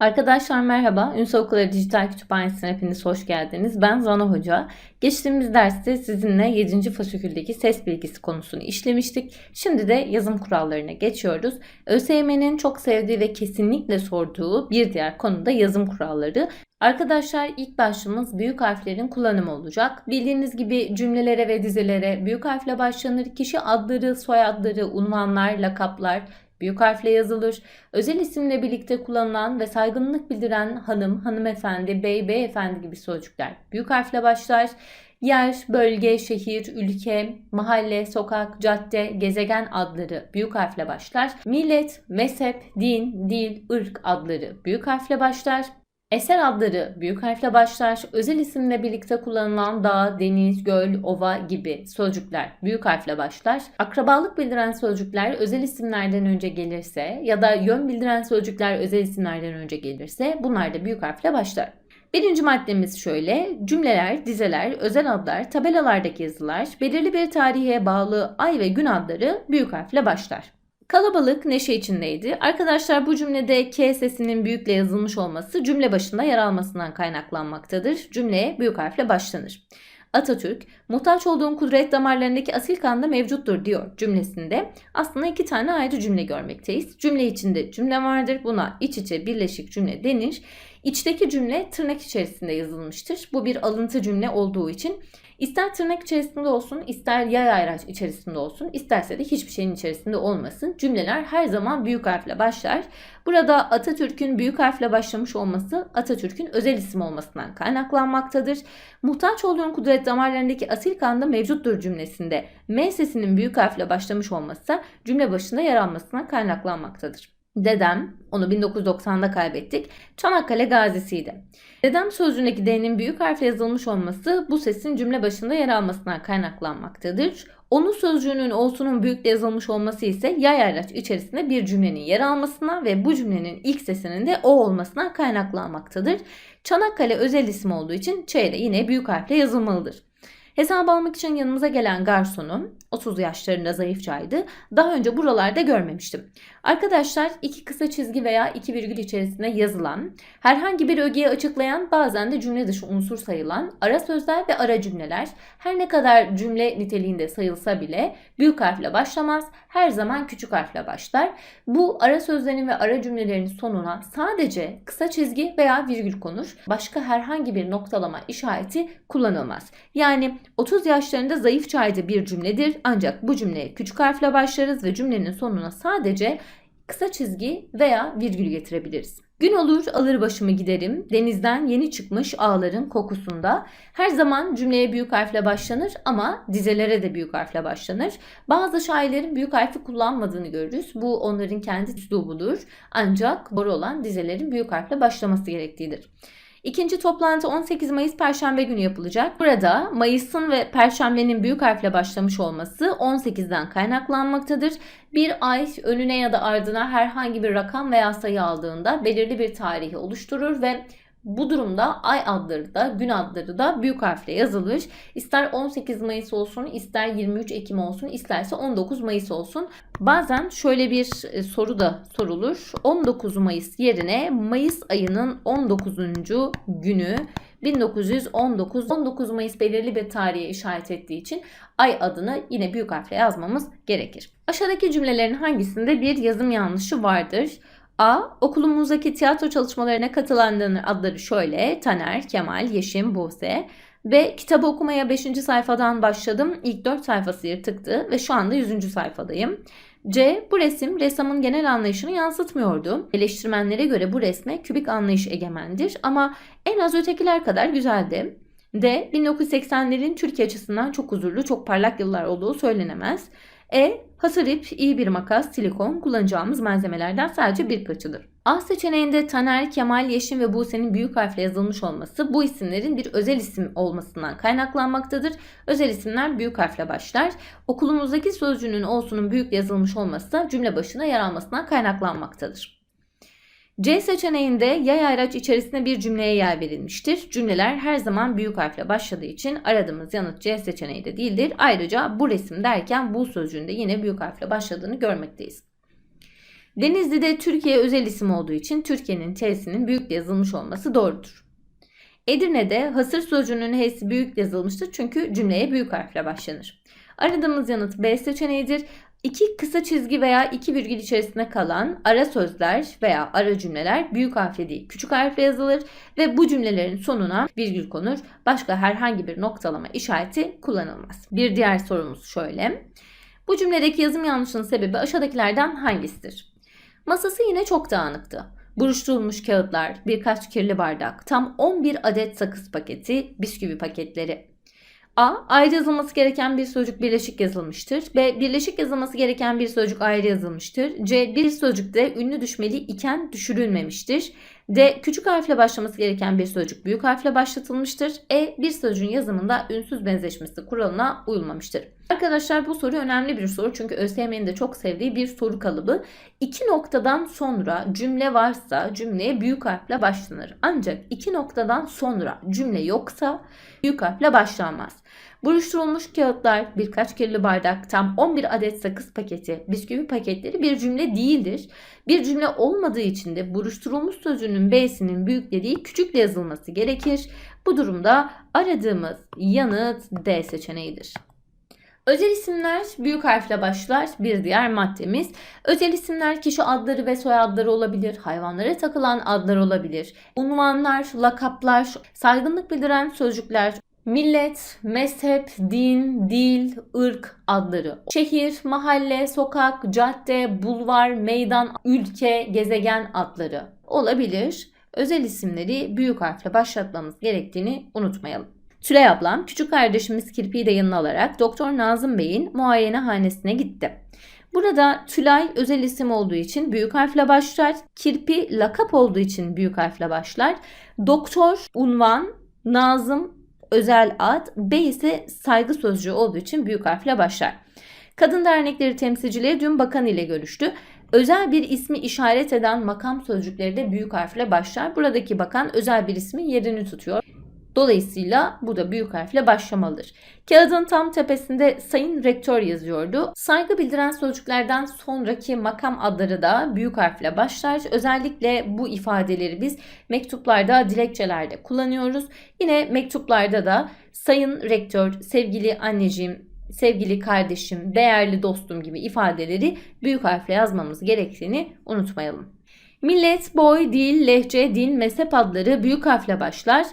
Arkadaşlar merhaba. Ünsal Okulları Dijital Kütüphanesi'ne hepiniz hoş geldiniz. Ben Zana Hoca. Geçtiğimiz derste sizinle 7. fasiküldeki ses bilgisi konusunu işlemiştik. Şimdi de yazım kurallarına geçiyoruz. ÖSYM'nin çok sevdiği ve kesinlikle sorduğu bir diğer konu da yazım kuralları. Arkadaşlar ilk başlığımız büyük harflerin kullanımı olacak. Bildiğiniz gibi cümlelere ve dizelere büyük harfle başlanır. Kişi adları, soyadları, unvanlar, lakaplar, büyük harfle yazılır. Özel isimle birlikte kullanılan ve saygınlık bildiren hanım, hanımefendi, bey, beyefendi gibi sözcükler büyük harfle başlar. Yer, bölge, şehir, ülke, mahalle, sokak, cadde, gezegen adları büyük harfle başlar. Millet, mezhep, din, dil, ırk adları büyük harfle başlar. Eser adları büyük harfle başlar. Özel isimle birlikte kullanılan dağ, deniz, göl, ova gibi sözcükler büyük harfle başlar. Akrabalık bildiren sözcükler özel isimlerden önce gelirse ya da yön bildiren sözcükler özel isimlerden önce gelirse bunlar da büyük harfle başlar. Birinci maddemiz şöyle. Cümleler, dizeler, özel adlar, tabelalardaki yazılar, belirli bir tarihe bağlı ay ve gün adları büyük harfle başlar. Kalabalık neşe içindeydi. Arkadaşlar bu cümlede K sesinin büyükle yazılmış olması cümle başında yer almasından kaynaklanmaktadır. Cümleye büyük harfle başlanır. Atatürk, muhtaç olduğun kudret damarlarındaki asil kanda mevcuttur diyor cümlesinde. Aslında iki tane ayrı cümle görmekteyiz. Cümle içinde cümle vardır. Buna iç içe birleşik cümle denir. İçteki cümle tırnak içerisinde yazılmıştır. Bu bir alıntı cümle olduğu için İster tırnak içerisinde olsun, ister yay ayraç içerisinde olsun, isterse de hiçbir şeyin içerisinde olmasın. Cümleler her zaman büyük harfle başlar. Burada Atatürk'ün büyük harfle başlamış olması Atatürk'ün özel isim olmasından kaynaklanmaktadır. Muhtaç olduğun kudret damarlarındaki asil kanda mevcuttur cümlesinde M sesinin büyük harfle başlamış olması cümle başında yer almasından kaynaklanmaktadır. Dedem, onu 1990'da kaybettik. Çanakkale gazisiydi. Dedem sözcüğündeki D'nin büyük harfle yazılmış olması bu sesin cümle başında yer almasından kaynaklanmaktadır. Onun sözcüğünün olsunun büyükle yazılmış olması ise yay araç içerisinde bir cümlenin yer almasına ve bu cümlenin ilk sesinin de o olmasına kaynaklanmaktadır. Çanakkale özel isim olduğu için Ç de yine büyük harfle yazılmalıdır. Hesap almak için yanımıza gelen garsonu 30 yaşlarında zayıfçaydı. Daha önce buralarda görmemiştim. Arkadaşlar iki kısa çizgi veya iki virgül içerisinde yazılan, herhangi bir ögeyi açıklayan bazen de cümle dışı unsur sayılan ara sözler ve ara cümleler her ne kadar cümle niteliğinde sayılsa bile büyük harfle başlamaz, her zaman küçük harfle başlar. Bu ara sözlerin ve ara cümlelerin sonuna sadece kısa çizgi veya virgül konur. Başka herhangi bir noktalama işareti kullanılmaz. Yani 30 yaşlarında zayıfçaydı bir cümledir ancak bu cümleye küçük harfle başlarız ve cümlenin sonuna sadece kısa çizgi veya virgül getirebiliriz. Gün olur alır başımı giderim. Denizden yeni çıkmış ağların kokusunda. Her zaman cümleye büyük harfle başlanır ama dizelere de büyük harfle başlanır. Bazı şairlerin büyük harfi kullanmadığını görürüz. Bu onların kendi üslubudur. Ancak doğru olan dizelerin büyük harfle başlaması gerektiğidir. İkinci toplantı 18 Mayıs Perşembe günü yapılacak. Burada Mayıs'ın ve Perşembenin büyük harfle başlamış olması 18'den kaynaklanmaktadır. Bir ay önüne ya da ardına herhangi bir rakam veya sayı aldığında belirli bir tarihi oluşturur ve bu durumda ay adları da gün adları da büyük harfle yazılır. İster 18 Mayıs olsun, ister 23 Ekim olsun, isterse 19 Mayıs olsun. Bazen şöyle bir e, soru da sorulur. 19 Mayıs yerine Mayıs ayının 19. günü 1919 19 Mayıs belirli bir tarihe işaret ettiği için ay adını yine büyük harfle yazmamız gerekir. Aşağıdaki cümlelerin hangisinde bir yazım yanlışı vardır? A. Okulumuzdaki tiyatro çalışmalarına katılanların adları şöyle. Taner, Kemal, Yeşim, Buse. B. Kitabı okumaya 5. sayfadan başladım. İlk 4 sayfası yırtıktı ve şu anda 100. sayfadayım. C. Bu resim ressamın genel anlayışını yansıtmıyordu. Eleştirmenlere göre bu resme kübik anlayış egemendir ama en az ötekiler kadar güzeldi. D. 1980'lerin Türkiye açısından çok huzurlu, çok parlak yıllar olduğu söylenemez. E. Hasır ip, iyi bir makas, silikon kullanacağımız malzemelerden sadece birkaçıdır. A seçeneğinde Taner, Kemal, Yeşim ve Buse'nin büyük harfle yazılmış olması bu isimlerin bir özel isim olmasından kaynaklanmaktadır. Özel isimler büyük harfle başlar. Okulumuzdaki sözcüğünün olsunun büyük yazılmış olması cümle başına yer almasından kaynaklanmaktadır. C seçeneğinde yay ayraç içerisinde bir cümleye yer verilmiştir. Cümleler her zaman büyük harfle başladığı için aradığımız yanıt C seçeneği de değildir. Ayrıca bu resim derken bu sözcüğünde yine büyük harfle başladığını görmekteyiz. Denizli'de Türkiye özel isim olduğu için Türkiye'nin T'sinin büyükle yazılmış olması doğrudur. Edirne'de hasır sözcüğünün H'si büyük yazılmıştır çünkü cümleye büyük harfle başlanır. Aradığımız yanıt B seçeneğidir. İki kısa çizgi veya iki virgül içerisinde kalan ara sözler veya ara cümleler büyük harfle değil küçük harfle yazılır ve bu cümlelerin sonuna virgül konur. Başka herhangi bir noktalama işareti kullanılmaz. Bir diğer sorumuz şöyle. Bu cümledeki yazım yanlışının sebebi aşağıdakilerden hangisidir? Masası yine çok dağınıktı. Buruşturulmuş kağıtlar, birkaç kirli bardak, tam 11 adet sakız paketi, bisküvi paketleri. A. Ayrı yazılması gereken bir sözcük birleşik yazılmıştır. B. Birleşik yazılması gereken bir sözcük ayrı yazılmıştır. C. Bir sözcükte ünlü düşmeli iken düşürülmemiştir. D. Küçük harfle başlaması gereken bir sözcük büyük harfle başlatılmıştır. E. Bir sözcüğün yazımında ünsüz benzeşmesi kuralına uyulmamıştır. Arkadaşlar bu soru önemli bir soru çünkü ÖSYM'nin de çok sevdiği bir soru kalıbı. İki noktadan sonra cümle varsa cümleye büyük harfle başlanır. Ancak iki noktadan sonra cümle yoksa büyük harfle başlanmaz. Buruşturulmuş kağıtlar, birkaç kirli bardak, tam 11 adet sakız paketi, bisküvi paketleri bir cümle değildir. Bir cümle olmadığı için de buruşturulmuş sözcüğünün B'sinin büyükle değil küçükle yazılması gerekir. Bu durumda aradığımız yanıt D seçeneğidir. Özel isimler büyük harfle başlar. Bir diğer maddemiz. Özel isimler kişi adları ve soyadları olabilir. Hayvanlara takılan adlar olabilir. Unvanlar, lakaplar, saygınlık bildiren sözcükler, millet, mezhep, din, dil, ırk adları. Şehir, mahalle, sokak, cadde, bulvar, meydan, ülke, gezegen adları olabilir. Özel isimleri büyük harfle başlatmamız gerektiğini unutmayalım. Tülay ablam küçük kardeşimiz Kirpi'yi de yanına alarak Doktor Nazım Bey'in muayenehanesine gitti. Burada Tülay özel isim olduğu için büyük harfle başlar. Kirpi lakap olduğu için büyük harfle başlar. Doktor, unvan, Nazım özel ad, Bey ise saygı sözcüğü olduğu için büyük harfle başlar. Kadın dernekleri temsilcileri dün bakan ile görüştü. Özel bir ismi işaret eden makam sözcükleri de büyük harfle başlar. Buradaki bakan özel bir ismin yerini tutuyor. Dolayısıyla bu da büyük harfle başlamalıdır. Kağıdın tam tepesinde Sayın Rektör yazıyordu. Saygı bildiren sözcüklerden sonraki makam adları da büyük harfle başlar. Özellikle bu ifadeleri biz mektuplarda, dilekçelerde kullanıyoruz. Yine mektuplarda da Sayın Rektör, sevgili anneciğim, sevgili kardeşim, değerli dostum gibi ifadeleri büyük harfle yazmamız gerektiğini unutmayalım. Millet, boy, dil, lehçe, din, mezhep adları büyük harfle başlar.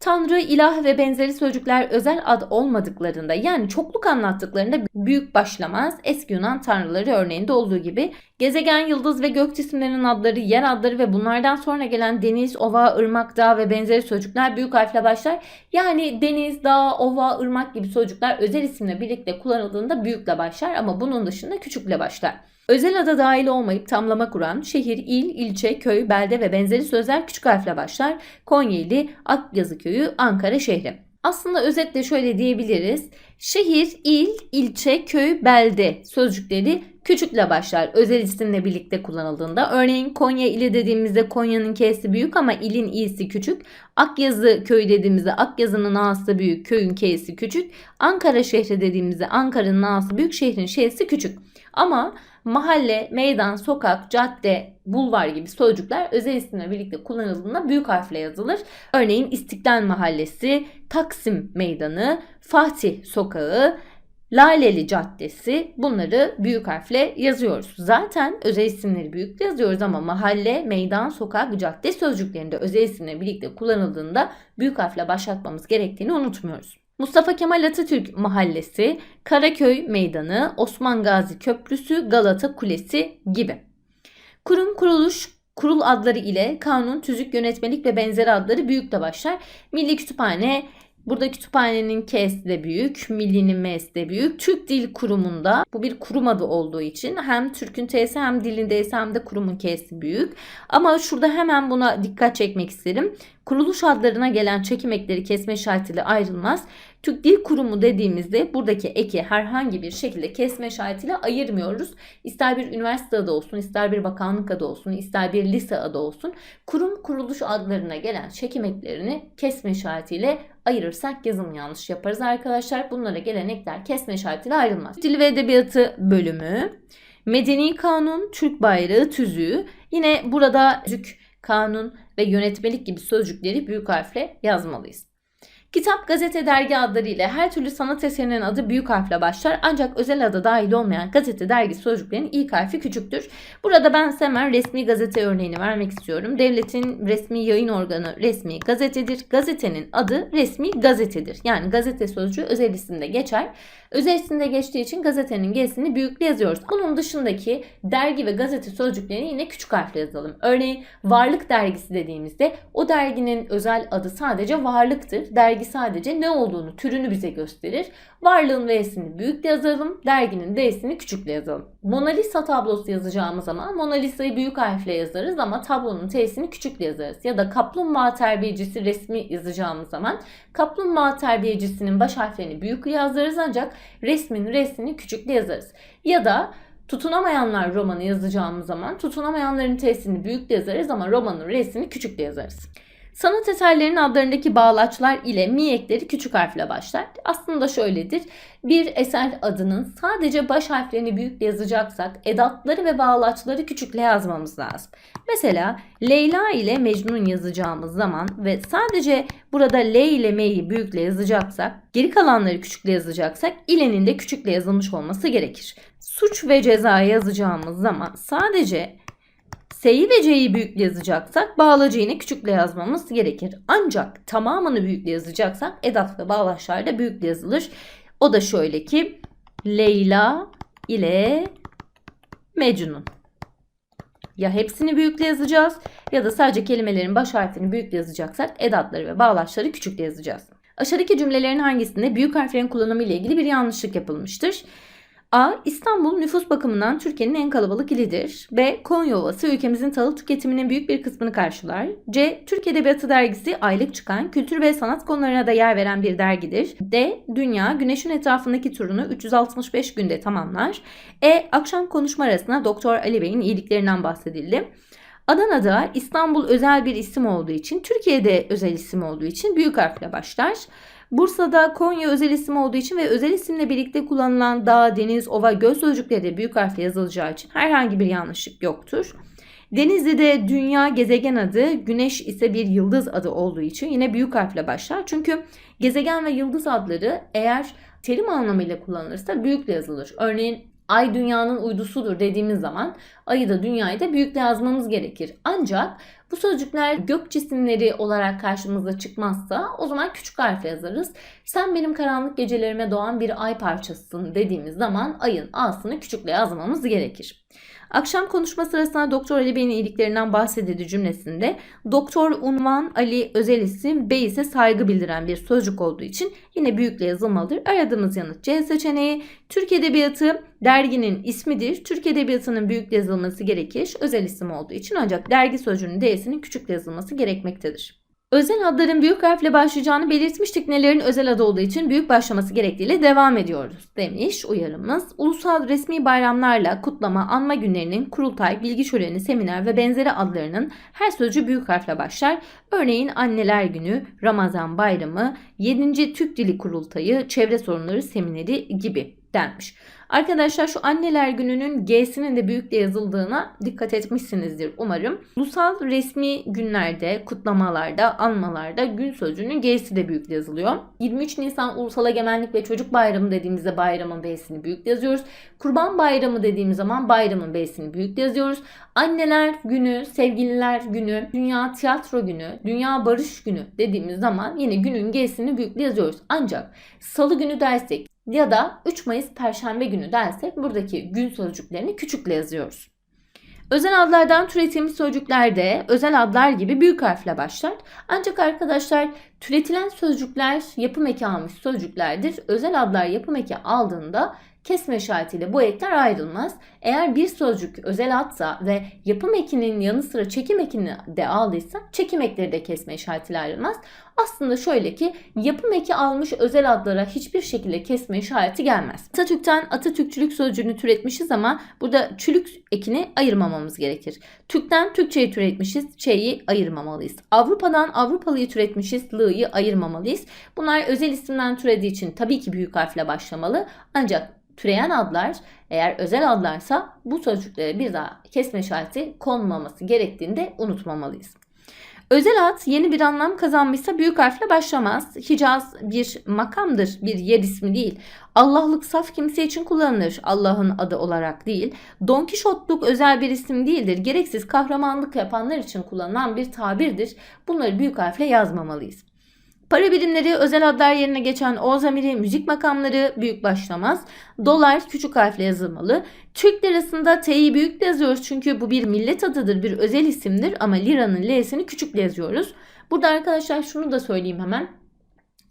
Tanrı, ilah ve benzeri sözcükler özel ad olmadıklarında yani çokluk anlattıklarında büyük başlamaz. Eski Yunan tanrıları örneğinde olduğu gibi gezegen, yıldız ve gök cisimlerinin adları, yer adları ve bunlardan sonra gelen deniz, ova, ırmak, dağ ve benzeri sözcükler büyük harfle başlar. Yani deniz, dağ, ova, ırmak gibi sözcükler özel isimle birlikte kullanıldığında büyükle başlar ama bunun dışında küçükle başlar. Özel ada dahil olmayıp tamlama kuran şehir, il, ilçe, köy, belde ve benzeri sözler küçük harfle başlar. Konyeli, Akyazı köyü, Ankara şehri. Aslında özetle şöyle diyebiliriz. Şehir, il, ilçe, köy, belde sözcükleri küçükle başlar. Özel isimle birlikte kullanıldığında. Örneğin Konya ili dediğimizde Konya'nın K'si büyük ama ilin i'si küçük. Akyazı köy dediğimizde Akyazı'nın a'sı büyük, köyün K'si küçük. Ankara şehri dediğimizde Ankara'nın a'sı büyük, şehrin ş'si küçük. Ama mahalle, meydan, sokak, cadde, bulvar gibi sözcükler özel isimle birlikte kullanıldığında büyük harfle yazılır. Örneğin İstiklal Mahallesi, Taksim Meydanı, Fatih Sokağı, Laleli Caddesi bunları büyük harfle yazıyoruz. Zaten özel isimleri büyük yazıyoruz ama mahalle, meydan, sokak, cadde sözcüklerinde özel isimle birlikte kullanıldığında büyük harfle başlatmamız gerektiğini unutmuyoruz. Mustafa Kemal Atatürk Mahallesi, Karaköy Meydanı, Osman Gazi Köprüsü, Galata Kulesi gibi. Kurum, kuruluş, kurul adları ile kanun, tüzük, yönetmelik ve benzeri adları büyükle başlar. Milli Kütüphane, Burada kütüphanenin K'si de büyük, millinin M'si de büyük. Türk Dil Kurumu'nda bu bir kurum adı olduğu için hem Türk'ün T'si hem dilin D'si hem de kurumun K'si büyük. Ama şurada hemen buna dikkat çekmek isterim. Kuruluş adlarına gelen çekim ekleri kesme işaretiyle ayrılmaz. Türk Dil Kurumu dediğimizde buradaki eki herhangi bir şekilde kesme işaretiyle ayırmıyoruz. İster bir üniversite adı olsun, ister bir bakanlık adı olsun, ister bir lise adı olsun. Kurum kuruluş adlarına gelen çekim eklerini kesme işaretiyle ayırırsak yazım yanlış yaparız arkadaşlar. Bunlara gelen ekler kesme işaretiyle ayrılmaz. Dil ve Edebiyatı bölümü Medeni kanun, Türk bayrağı, tüzüğü. Yine burada tüzük, kanun ve yönetmelik gibi sözcükleri büyük harfle yazmalıyız. Kitap, gazete, dergi adlarıyla her türlü sanat eserinin adı büyük harfle başlar ancak özel adı dahil olmayan gazete, dergi sözcüklerinin ilk harfi küçüktür. Burada ben hemen resmi gazete örneğini vermek istiyorum. Devletin resmi yayın organı resmi gazetedir. Gazetenin adı resmi gazetedir. Yani gazete sözcüğü özel isimde geçer. Özel isimde geçtiği için gazetenin G'sini büyükle yazıyoruz. Bunun dışındaki dergi ve gazete sözcüklerini yine küçük harfle yazalım. Örneğin Varlık Dergisi dediğimizde o derginin özel adı sadece varlıktır. Dergi sadece ne olduğunu, türünü bize gösterir. Varlığın V'sini büyükle yazalım, derginin D'sini küçükle yazalım. Mona Lisa tablosu yazacağımız zaman Mona Lisa'yı büyük harfle yazarız ama tablonun T'sini küçükle yazarız. Ya da kaplumbağa terbiyecisi resmi yazacağımız zaman kaplumbağa terbiyecisinin baş harflerini büyük yazarız ancak resmin resmini küçükle yazarız. Ya da tutunamayanlar romanı yazacağımız zaman tutunamayanların T'sini büyükle yazarız ama romanın resmini küçükle yazarız. Sanat eserlerinin adlarındaki bağlaçlar ile mi ekleri küçük harfle başlar. Aslında şöyledir. Bir eser adının sadece baş harflerini büyükle yazacaksak edatları ve bağlaçları küçükle yazmamız lazım. Mesela Leyla ile Mecnun yazacağımız zaman ve sadece burada L ile M'yi büyükle yazacaksak, geri kalanları küçükle yazacaksak ilenin de küçükle yazılmış olması gerekir. Suç ve ceza yazacağımız zaman sadece S'yi ve C'yi büyükle yazacaksak bağlacı yine küçükle yazmamız gerekir. Ancak tamamını büyükle yazacaksak edat ve bağlaçlar da büyükle yazılır. O da şöyle ki Leyla ile Mecnun. Ya hepsini büyükle yazacağız ya da sadece kelimelerin baş harfini büyükle yazacaksak edatları ve bağlaçları küçükle yazacağız. Aşağıdaki cümlelerin hangisinde büyük harflerin kullanımı ile ilgili bir yanlışlık yapılmıştır? A. İstanbul nüfus bakımından Türkiye'nin en kalabalık ilidir. B. Konya Ovası ülkemizin tahıl tüketiminin büyük bir kısmını karşılar. C. Türk Edebiyatı Dergisi aylık çıkan kültür ve sanat konularına da yer veren bir dergidir. D. Dünya güneşin etrafındaki turunu 365 günde tamamlar. E. Akşam konuşma arasında Doktor Ali Bey'in iyiliklerinden bahsedildi. Adana'da İstanbul özel bir isim olduğu için, Türkiye'de özel isim olduğu için büyük harfle başlar. Bursa'da Konya özel isim olduğu için ve özel isimle birlikte kullanılan dağ, deniz, ova, göl sözcükleri de büyük harfle yazılacağı için herhangi bir yanlışlık yoktur. Denizli'de dünya gezegen adı, güneş ise bir yıldız adı olduğu için yine büyük harfle başlar. Çünkü gezegen ve yıldız adları eğer terim anlamıyla kullanılırsa büyükle yazılır. Örneğin Ay dünyanın uydusudur dediğimiz zaman ayı da dünyayı da büyükle yazmamız gerekir. Ancak bu sözcükler gök cisimleri olarak karşımıza çıkmazsa o zaman küçük harfle yazarız. Sen benim karanlık gecelerime doğan bir ay parçasısın dediğimiz zaman ayın A'sını küçükle yazmamız gerekir. Akşam konuşma sırasında Doktor Ali Bey'in iyiliklerinden bahsedildi cümlesinde Doktor unvan Ali özel isim Bey ise saygı bildiren bir sözcük olduğu için yine büyükle yazılmalıdır. Aradığımız yanıt C seçeneği. Türk Edebiyatı derginin ismidir. Türk Edebiyatı'nın büyükle yazılması gerekir. Özel isim olduğu için ancak dergi sözcüğünün D'sinin küçükle yazılması gerekmektedir. Özel adların büyük harfle başlayacağını belirtmiştik. Nelerin özel adı olduğu için büyük başlaması gerektiğiyle devam ediyoruz demiş uyarımız. Ulusal resmi bayramlarla kutlama, anma günlerinin kurultay, bilgi şöleni, seminer ve benzeri adlarının her sözcüğü büyük harfle başlar. Örneğin anneler günü, Ramazan bayramı, 7. Türk Dili Kurultayı, çevre sorunları semineri gibi denmiş. Arkadaşlar şu anneler gününün G'sinin de büyükle yazıldığına dikkat etmişsinizdir umarım. Ulusal resmi günlerde, kutlamalarda, anmalarda gün sözcüğünün G'si de büyükle yazılıyor. 23 Nisan Ulusal Egemenlik ve Çocuk Bayramı dediğimizde bayramın B'sini büyükle yazıyoruz. Kurban Bayramı dediğimiz zaman bayramın B'sini büyükle yazıyoruz. Anneler günü, sevgililer günü, Dünya Tiyatro günü, Dünya Barış günü dediğimiz zaman yine günün G'sini büyükle yazıyoruz. Ancak salı günü dersek ya da 3 Mayıs Perşembe günü dersek buradaki gün sözcüklerini küçükle yazıyoruz. Özel adlardan türetilmiş sözcükler özel adlar gibi büyük harfle başlar. Ancak arkadaşlar türetilen sözcükler yapım eki almış sözcüklerdir. Özel adlar yapım eki aldığında kesme işaretiyle bu ekler ayrılmaz. Eğer bir sözcük özel adsa ve yapım ekinin yanı sıra çekim ekini de aldıysa çekim ekleri de kesme işaretiyle ayrılmaz. Aslında şöyle ki yapım eki almış özel adlara hiçbir şekilde kesme işareti gelmez. Atatürk'ten Atatürkçülük sözcüğünü türetmişiz ama burada çülük ekini ayırmamamız gerekir. Türk'ten Türkçeyi türetmişiz, çeyi ayırmamalıyız. Avrupa'dan Avrupalıyı türetmişiz, lığ'yı ayırmamalıyız. Bunlar özel isimden türediği için tabii ki büyük harfle başlamalı. Ancak Türeyen adlar eğer özel adlarsa bu sözcüklere bir daha kesme işareti konmaması gerektiğini de unutmamalıyız. Özel ad yeni bir anlam kazanmışsa büyük harfle başlamaz. Hicaz bir makamdır, bir yer ismi değil. Allah'lık saf kimse için kullanılır, Allah'ın adı olarak değil. Don Kişotluk özel bir isim değildir. Gereksiz kahramanlık yapanlar için kullanılan bir tabirdir. Bunları büyük harfle yazmamalıyız. Para birimleri özel adlar yerine geçen o zamiri müzik makamları büyük başlamaz. Dolar küçük harfle yazılmalı. Türk lirasında T'yi büyük yazıyoruz çünkü bu bir millet adıdır, bir özel isimdir ama liranın L'sini küçükle yazıyoruz. Burada arkadaşlar şunu da söyleyeyim hemen.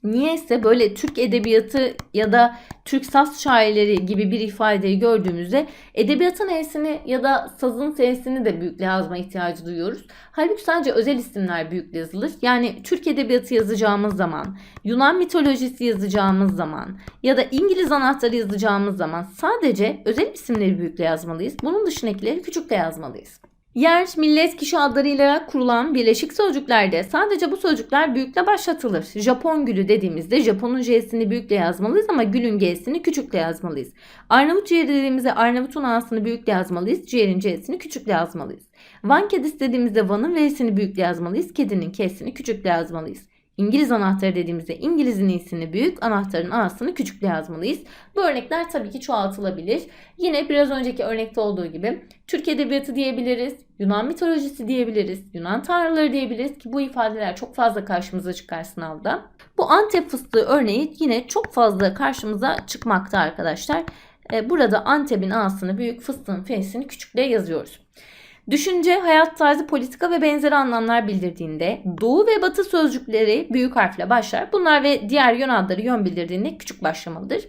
Niyeyse böyle Türk edebiyatı ya da Türk saz şairleri gibi bir ifadeyi gördüğümüzde edebiyatın E'sini ya da sazın S'sini de büyükle yazma ihtiyacı duyuyoruz. Halbuki sadece özel isimler büyükle yazılır. Yani Türk edebiyatı yazacağımız zaman, Yunan mitolojisi yazacağımız zaman ya da İngiliz anahtarı yazacağımız zaman sadece özel isimleri büyükle yazmalıyız. Bunun dışındakileri küçükle yazmalıyız. Yer, millet, kişi adlarıyla kurulan birleşik sözcüklerde sadece bu sözcükler büyükle başlatılır. Japon gülü dediğimizde Japon'un J'sini büyükle yazmalıyız ama gülün G'sini küçükle yazmalıyız. Arnavut ciğeri dediğimizde Arnavut'un A'sını büyükle yazmalıyız. Ciğerin C'sini küçükle yazmalıyız. Van kedisi dediğimizde Van'ın V'sini büyükle yazmalıyız. Kedinin K'sini küçükle yazmalıyız. İngiliz anahtarı dediğimizde İngiliz'in iyisini büyük, anahtarın A'sını küçükle yazmalıyız. Bu örnekler tabii ki çoğaltılabilir. Yine biraz önceki örnekte olduğu gibi Türk Edebiyatı diyebiliriz, Yunan mitolojisi diyebiliriz, Yunan tanrıları diyebiliriz ki bu ifadeler çok fazla karşımıza çıkar sınavda. Bu Antep fıstığı örneği yine çok fazla karşımıza çıkmakta arkadaşlar. E, burada Antep'in A'sını büyük, fıstığın F'sini küçükle yazıyoruz. Düşünce, hayat tarzı, politika ve benzeri anlamlar bildirdiğinde doğu ve batı sözcükleri büyük harfle başlar. Bunlar ve diğer yön adları yön bildirdiğinde küçük başlamalıdır.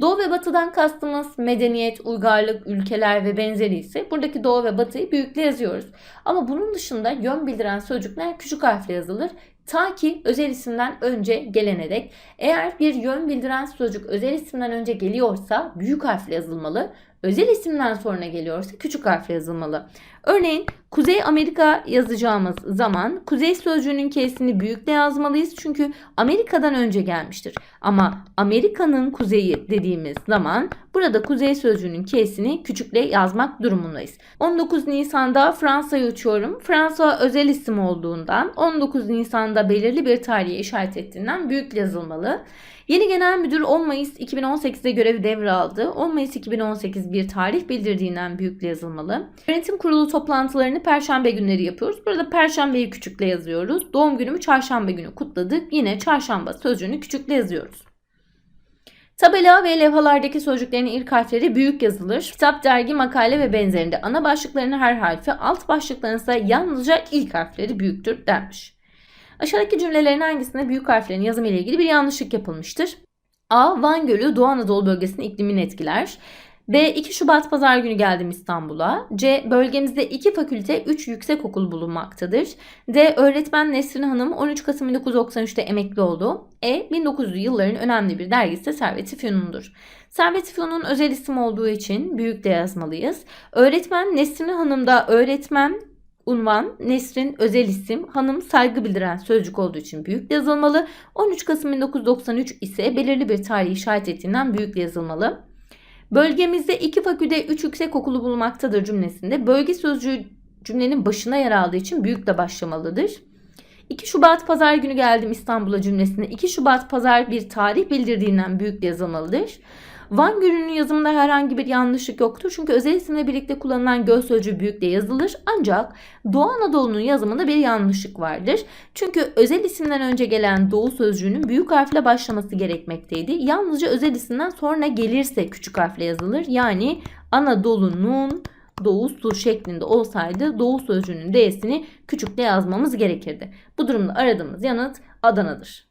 Doğu ve batıdan kastımız medeniyet, uygarlık, ülkeler ve benzeri ise buradaki doğu ve batıyı büyükle yazıyoruz. Ama bunun dışında yön bildiren sözcükler küçük harfle yazılır. Ta ki özel isimden önce gelene dek. Eğer bir yön bildiren sözcük özel isimden önce geliyorsa büyük harfle yazılmalı. Özel isimden sonra geliyorsa küçük harfle yazılmalı. Örneğin Kuzey Amerika yazacağımız zaman Kuzey sözcüğünün K'sini büyükle yazmalıyız çünkü Amerika'dan önce gelmiştir. Ama Amerika'nın kuzeyi dediğimiz zaman burada Kuzey sözcüğünün K'sini küçükle yazmak durumundayız. 19 Nisan'da Fransa'ya uçuyorum. Fransa özel isim olduğundan 19 Nisan'da belirli bir tarihe işaret ettiğinden büyük yazılmalı. Yeni genel müdür 10 Mayıs 2018'de görevi devraldı. 10 Mayıs 2018 bir tarih bildirdiğinden büyükle yazılmalı. Yönetim kurulu toplantılarını perşembe günleri yapıyoruz. Burada perşembeyi küçükle yazıyoruz. Doğum günümü çarşamba günü kutladık. Yine çarşamba sözcüğünü küçükle yazıyoruz. Tabela ve levhalardaki sözcüklerin ilk harfleri büyük yazılır. Kitap, dergi, makale ve benzerinde ana başlıklarının her harfi, alt başlıkların ise yalnızca ilk harfleri büyüktür denmiş. Aşağıdaki cümlelerin hangisinde büyük harflerin yazımı ile ilgili bir yanlışlık yapılmıştır? A. Van Gölü Doğu Anadolu bölgesinin iklimini etkiler. B. 2 Şubat Pazar günü geldim İstanbul'a. C. Bölgemizde 2 fakülte 3 yüksek okul bulunmaktadır. D. Öğretmen Nesrin Hanım 13 Kasım 1993'te emekli oldu. E. 1900'lü yılların önemli bir dergisi Servet-i Fünun'dur. Servet-i Fünun özel isim olduğu için büyük de yazmalıyız. Öğretmen Nesrin Hanım da öğretmen unvan, Nesrin özel isim, hanım saygı bildiren sözcük olduğu için büyük yazılmalı. 13 Kasım 1993 ise belirli bir tarihi işaret ettiğinden büyük yazılmalı. Bölgemizde iki fakülte, üç yüksek okulu bulunmaktadır cümlesinde bölge sözcüğü cümlenin başına yer aldığı için büyükle başlamalıdır. 2 Şubat pazar günü geldim İstanbul'a cümlesinde 2 Şubat pazar bir tarih bildirdiğinden büyük yazılmalıdır. Van Gölü'nün yazımında herhangi bir yanlışlık yoktur. Çünkü özel isimle birlikte kullanılan göl sözcüğü büyükle yazılır. Ancak Doğu Anadolu'nun yazımında bir yanlışlık vardır. Çünkü özel isimden önce gelen Doğu sözcüğünün büyük harfle başlaması gerekmekteydi. Yalnızca özel isimden sonra gelirse küçük harfle yazılır. Yani Anadolu'nun doğusu şeklinde olsaydı doğu sözcüğünün D'sini küçükle yazmamız gerekirdi. Bu durumda aradığımız yanıt Adana'dır.